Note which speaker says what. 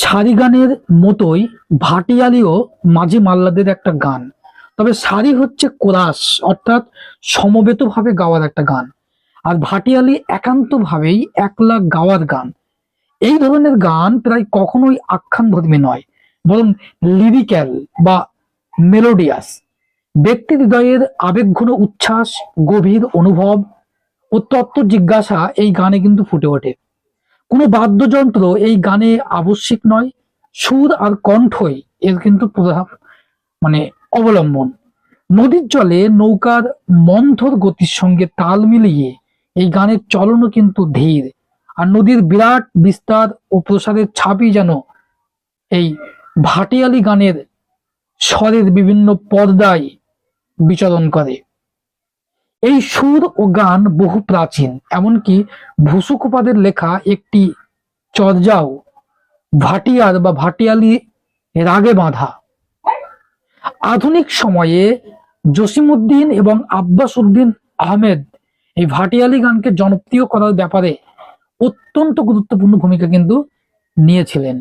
Speaker 1: সারি গানের মতোই ভাটিয়ালিও মাঝি মাল্লাদের একটা গান। তবে সারি হচ্ছে কোরাস, অর্থাৎ সমবেতভাবে গাওয়ার একটা গান। আর ভাটিয়ালি একান্তভাবেই একলা গাওয়ার গান। এই ধরনের গান প্রায় কখনোই আখ্যান ধর্মী নয়, বরং লিরিক্যাল বা মেলোডিয়াস। ব্যক্তি হৃদয়ের আবেগঘন উচ্ছ্বাস, গভীর অনুভব ও তত্ত্ব জিজ্ঞাসা এই গানে কিন্তু ফুটে ওঠে। কোনো বাদ্যযন্ত্র এই গানে আবশ্যিক নয়। সুর আর কণ্ঠই এর কিন্তু প্রধান মানে অবলম্বন। নদীর জলে নৌকার মন্থর গতির সঙ্গে তাল মিলিয়ে এই গানের চলনও কিন্তু ধীর। আর নদীর বিরাট বিস্তার ও প্রসারের ছাপই যেন এই ভাটিয়ালি গানের স্বরের বিভিন্ন পর্দায় বিচরণ করে। এই সুর ও গান বহু প্রাচীন, এমনকি ভূসুকোপাদের লেখা একটি চর্যাও ভাটিয়ার বা ভাটিয়ালি রাগে বাঁধা। আধুনিক সময়ে জসিমউদ্দিন এবং আব্বাস উদ্দিন আহমেদ এই ভাটিয়ালি গানকে জনপ্রিয় করার ব্যাপারে অত্যন্ত গুরুত্বপূর্ণ ভূমিকা কিন্তু নিয়েছিলেন।